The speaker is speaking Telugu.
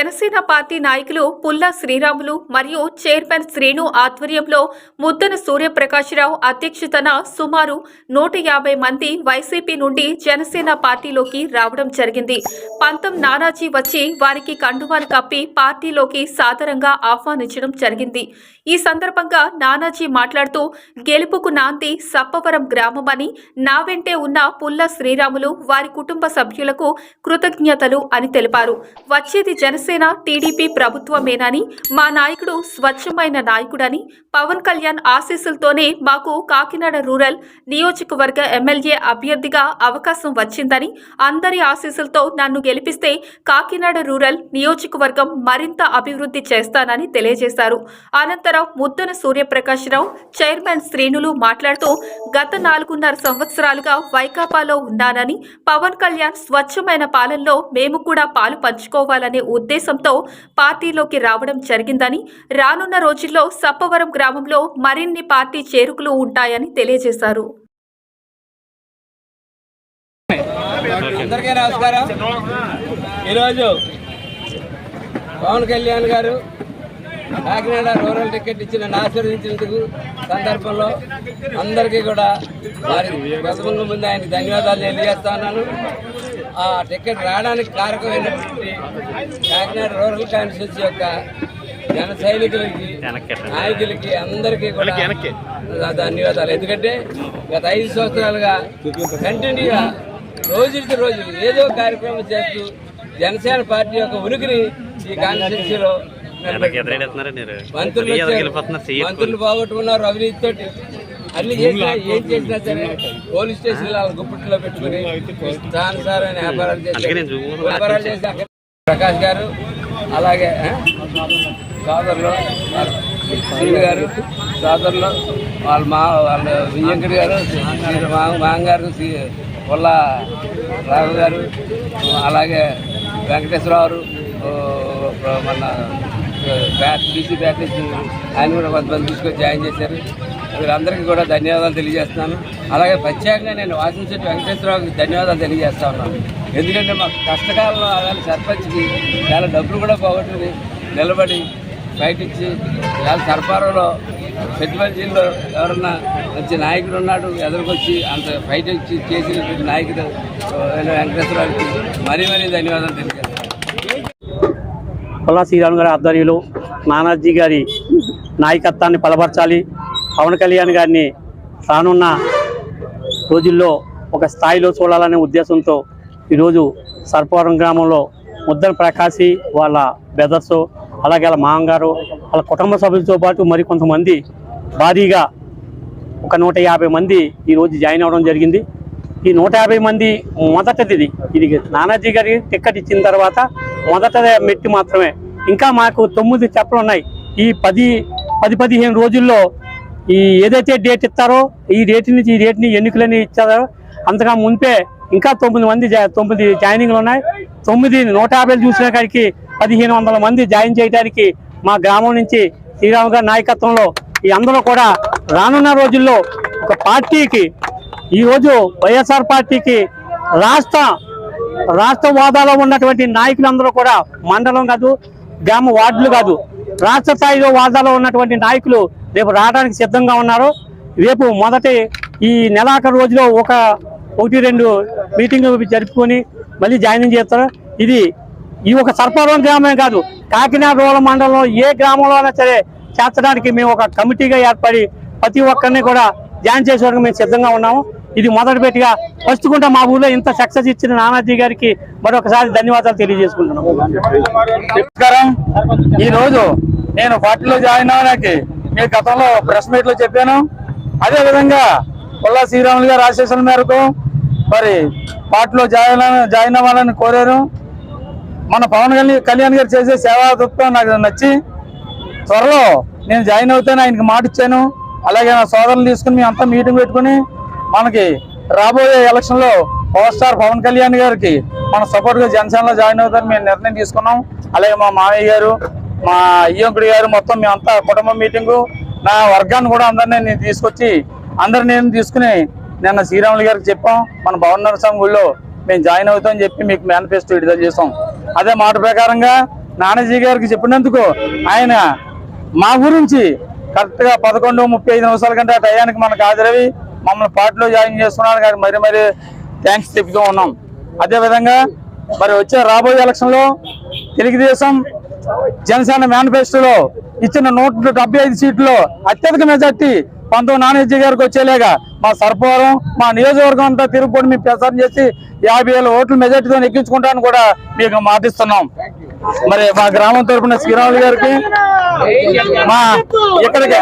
జనసేన పార్టీ నాయకులు పుల్లా శ్రీరాములు మరియు చైర్మన్ శ్రీను ఆధ్వర్యంలో ముద్దన సూర్యప్రకాశ్రావు అధ్యక్షతన సుమారు నూట యాభై మంది వైసీపీ నుండి జనసేన పార్టీలోకి రావడం జరిగింది. పంతం నానాజీ వచ్చి వారికి కండువాలు కప్పి పార్టీలోకి సాదరంగా ఆహ్వానించడం జరిగింది. ఈ సందర్భంగా నానాజీ మాట్లాడుతూ గెలుపుకు నాంది సప్పవరం గ్రామమని నా వెంటే ఉన్న పుల్ల శ్రీరాములు వారి కుటుంబ సభ్యులకు కృతజ్ఞతలు అని తెలిపారు. వచ్చేది జనసేన టీడీపీ ప్రభుత్వమేనని మా నాయకుడు స్వచ్ఛమైన నాయకుడని పవన్ కళ్యాణ్ ఆశీస్సులతోనే మాకు కాకినాడ రూరల్ నియోజకవర్గ ఎమ్మెల్యే అభ్యర్థిగా అవకాశం వచ్చిందని అందరి ఆశీస్సులతో నన్ను గెలిపిస్తే కాకినాడ రూరల్ నియోజకవర్గం మరింత అభివృద్ధి చేస్తానని తెలియజేశారు. అనంతరం ముద్దన సూర్యప్రకాశ్రావు చైర్మన్ శ్రేణులు మాట్లాడుతూ గత నాలుగున్నర సంవత్సరాలుగా వైకాపాలో ఉన్నానని పవన్ కళ్యాణ్ స్వచ్ఛమైన పాలనలో మేము కూడా పాలు పంచుకోవాలనే ఉద్దేశం ఉద్దేశంతో పార్టీలోకి రావడం జరిగిందని రానున్న రోజుల్లో సప్పవరం గ్రామంలో మరిన్ని పార్టీ చేరుకులు ఉంటాయని తెలియజేశారు. అందరికీ నమస్కారం. ఈరోజు పవన్ కళ్యాణ్ గారు కాకినాడ రూరల్ టికెట్ ఇచ్చిన ఆశీర్వదించినందుకు సందర్భంలో అందరికీ కూడా వారి ప్రసంగం ముందు ఆయనకి ధన్యవాదాలు తెలియజేస్తా ఉన్నాను. ఆ టికెట్ రావడానికి కారకమైనటువంటి కాకినాడ రూరల్ కాన్స్టిట్యూన్సీ యొక్క జన సైనికులకి నాయకులకి అందరికీ కూడా ధన్యవాదాలు. ఎందుకంటే గత ఐదు సంవత్సరాలుగా కంటిన్యూగా రోజుకి రోజు ఏదో కార్యక్రమం చేస్తూ జనసేన పార్టీ యొక్క ఉనికిని ఈ కాన్స్టిట్యూన్సీలో మంత్రులు మంత్రులు బాగొట్టుకున్నారు అవినీతితోటి. అన్ని చేసినా ఏం చేసినా సరే పోలీస్ స్టేషన్ వాళ్ళ గుప్పిట్లో పెట్టుకుని దానిసారైన వ్యాపారాలు చూపు- వ్యాపారాలు చేసి అక్కడ ప్రకాష్ గారు అలాగే సోదరులు వాళ్ళ శ్రీను గారు సోదరులు వాళ్ళ మా వాళ్ళ విజయంకర్ గారు శ్రీ మా మాంగ గారు శ్రీ పుల్ల రాఘు గారు అలాగే వెంకటేశ్వరరావు మన బ్యాట్ బీసీ బ్యాట్ ఆయన కూడా కొంతమంది తీసుకొని జాయిన్ చేశారు. వీళ్ళందరికీ కూడా ధన్యవాదాలు తెలియజేస్తున్నాను. అలాగే ప్రత్యేకంగా నేను వాసించేటి వెంకటేశ్వరరావుకి ధన్యవాదాలు తెలియజేస్తా ఉన్నాను. ఎందుకంటే మా కష్టకాలంలో అలాగే సర్పంచ్కి చాలా డబ్బులు కూడా పోగొట్టుకుని నిలబడి బయటిచ్చి ఇలా సర్పారంలో సెట్టిపల్లిలో ఎవరన్నా మంచి నాయకుడు ఉన్నాడు ఎదురుకొచ్చి అంత ఫైట్ ఇచ్చి చేసినటువంటి నాయకుడు వెంకటేశ్వరరావుకి మరీ మరీ ధన్యవాదాలు తెలియజేస్తాను. పొల్లా శ్రీరామ్ గారి ఆధ్వర్యంలో నానాజీ గారి నాయకత్వాన్ని బలపరచాలి. పవన్ కళ్యాణ్ గారిని రానున్న రోజుల్లో ఒక స్థాయిలో చూడాలనే ఉద్దేశంతో ఈరోజు సర్పవరం గ్రామంలో ముద్దన ప్రకాశి వాళ్ళ బ్రదర్స్ అలాగే వాళ్ళ మామగారు వాళ్ళ కుటుంబ సభ్యులతో పాటు మరి కొంతమంది భారీగా ఒక నూట యాభై మంది ఈరోజు జాయిన్ అవ్వడం జరిగింది. ఈ నూట యాభై మంది మొదటిది ఇది. నానాజీ గారి టిక్కెట్ ఇచ్చిన తర్వాత మొదట మెట్టి మాత్రమే. ఇంకా మాకు తొమ్మిది చెప్పలు ఉన్నాయి. ఈ పది పది పదిహేను రోజుల్లో ఈ ఏదైతే డేట్ ఇస్తారో ఈ డేట్ నుంచి ఈ డేట్ని ఎన్నికలని ఇచ్చారో అంతగా మునిపే ఇంకా తొమ్మిది మంది తొమ్మిది జాయినింగ్లు ఉన్నాయి. తొమ్మిది నూట యాభైలు చూసిన కాడికి పదిహేను వందల మంది జాయిన్ చేయడానికి మా గ్రామం నుంచి శ్రీరామ్ గారి నాయకత్వంలో ఈ అందరూ కూడా రానున్న రోజుల్లో ఒక పార్టీకి ఈరోజు వైఎస్ఆర్ పార్టీకి రాష్ట్ర రాష్ట్ర వాదాలో ఉన్నటువంటి నాయకులందరూ కూడా మండలం కాదు గ్రామ వార్డులు కాదు రాష్ట్ర స్థాయిలో వాదాలో ఉన్నటువంటి నాయకులు రేపు రావడానికి సిద్ధంగా ఉన్నారు. రేపు మొదటి ఈ నెలాఖరు రోజులో ఒక ఒకటి రెండు మీటింగ్లు జరుపుకొని మళ్ళీ జాయినింగ్ చేస్తారు? ఇది ఈ ఒక సర్పవరం గ్రామమే కాదు కాకినాడ రూరల్ మండలంలో ఏ గ్రామంలో అయినా సరే చేర్చడానికి మేము ఒక కమిటీగా ఏర్పడి ప్రతి ఒక్కరిని కూడా జాయిన్ చేసే వరకు మేము సిద్ధంగా ఉన్నాము. ఇది మొదటిపెట్టిగా ఫస్ట్ కుంట మా ఊర్లో ఇంత సక్సెస్ ఇచ్చిన నానాజీ గారికి మరొకసారి ధన్యవాదాలు తెలియజేసుకుంటున్నాము. నమస్కారం. ఈరోజు నేను పార్టీలో జాయిన్ అవడానికి మీ గతంలో ప్రెస్ మీట్లో చెప్పాను. అదే విధంగా పుల్లా శ్రీరాములు గారు ఆశీస్సుల మేరకు మరి పార్టీలో జాయిన్ జాయిన్ అవ్వాలని కోరారు. మన పవన్ కళ్యాణ్ కళ్యాణ్ గారు చేసే సేవా దృక్పథం నాకు నచ్చి త్వరలో నేను జాయిన్ అవుతాను ఆయనకి మాట ఇచ్చాను. అలాగే నా సోదరులు తీసుకుని మేము అంతా మీటింగ్ పెట్టుకుని మనకి రాబోయే ఎలక్షన్లో పవర్ స్టార్ పవన్ కళ్యాణ్ గారికి మన సపోర్ట్గా జనసేనలో జాయిన్ అవుతారని మేము నిర్ణయం తీసుకున్నాం. అలాగే మా మామయ్య గారు మా అయ్యంకుడి గారు మొత్తం మేమంతా కుటుంబ మీటింగు నా వర్గాన్ని కూడా అందరినీ నేను తీసుకొచ్చి అందరు నేను తీసుకుని నిన్న శ్రీరాములు గారికి చెప్పాం మన భవన్ నరసింహ గుళ్ళో మేము జాయిన్ అవుతామని చెప్పి మీకు మేనిఫెస్టో విడుదల చేసాం అదే మాట ప్రకారంగా నానాజీ గారికి చెప్పినందుకు ఆయన మా గురించి కరెక్ట్గా పదకొండు ముప్పై ఐదు నిమిషాల కంటే ఆ టయానికి మనకు హాజరవి మమ్మల్ని పార్టీలో జాయిన్ చేస్తున్నాడు కానీ మరి మరి థ్యాంక్స్ చెప్తూ ఉన్నాం. అదే విధంగా మరి వచ్చే రాబోయే ఎలక్షన్లో తెలుగుదేశం జనసేన మేనిఫెస్టోలో ఇచ్చిన నూట డెబ్బై ఐదు సీట్లు అత్యధిక మెజార్టీ పంతొమ్మిది నానేజీ గారికి వచ్చేలాగా మా సర్పవరం మా నియోజకవర్గం అంతా తిరుగుకొని మేము ప్రచారం చేసి యాభై వేల ఓట్ల మెజార్టీతో ఎక్కించుకుంటాను కూడా మీకు మాటిస్తున్నాం. మరి మా గ్రామం తరపున శ్రీరాములు గారికి మా ఇక్కడికి